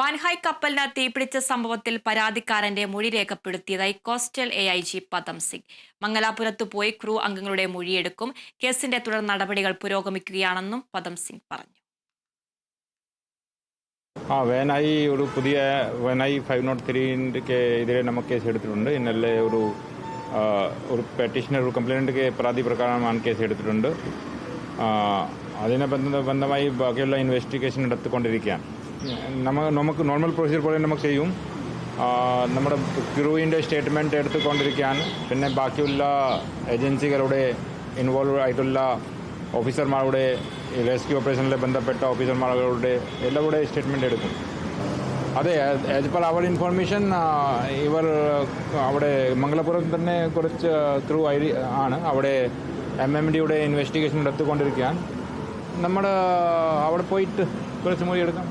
Wan Hai കപ്പലിന് തീപിടിച്ച സംഭവത്തിൽ പരാതിക്കാരന്റെ മൊഴി രേഖപ്പെടുത്തിയതായി coastal A I G Padam Singh. മംഗലാപുരത്ത് പോയി ക്രൂ അംഗങ്ങളുടെ മൊഴിയെടുക്കും. കേസിന്റെ തുടർ നടപടികൾ പുരോഗമിക്കുകയാണെന്നും പദം സിംഗ് പറഞ്ഞു. ആ വേനായി ഒരു പുതിയ വേനായി ഫൈവ് നോട്ട് ത്രീക്ക് എതിരെ നമുക്ക് കേസ് എടുത്തിട്ടുണ്ട്. ഇന്നലെ ഒരു ഒരു പെറ്റീഷണർ ഒരു കംപ്ലൈന്റ് പരാതി പ്രകാരമാണ് കേസ് എടുത്തിട്ടുണ്ട്. അതിനെ ബന്ധ ബന്ധമായി ബാക്കിയുള്ള ഇൻവെസ്റ്റിഗേഷൻ നടത്തിക്കൊണ്ടിരിക്കുകയാണ് നമ്മ നമുക്ക് നോർമൽ പ്രൊസീജിയർ പോലെ നമുക്ക് ചെയ്യും. നമ്മുടെ ക്രൂവിന്റെ സ്റ്റേറ്റ്മെന്റ് എടുത്തുകൊണ്ടിരിക്കുകയാണ്. പിന്നെ ബാക്കിയുള്ള ഏജൻസികളുടെ ഇൻവോൾവ് ആയിട്ടുള്ള ഓഫീസർമാരുടെ റെസ്ക്യൂ ഓപ്പറേഷനിലെ ബന്ധപ്പെട്ട ഓഫീസർമാരുടെ എല്ലാവരുടെ സ്റ്റേറ്റ്മെന്റ് എടുക്കും. അതെ ആസ് പെർ അവർ ഇൻഫോർമേഷൻ ഇവർ അവിടെ മംഗലപുരം തന്നെ കുറച്ച് ത്രൂ ഐ ആണ്. അവിടെ എം എം ഡിയുടെ ഇൻവെസ്റ്റിഗേഷൻ എടുത്തുകൊണ്ടിരിക്കുകയാണ്. നമ്മുടെ അവിടെ പോയിട്ട് കുറച്ച് മൊഴി എടുക്കാം.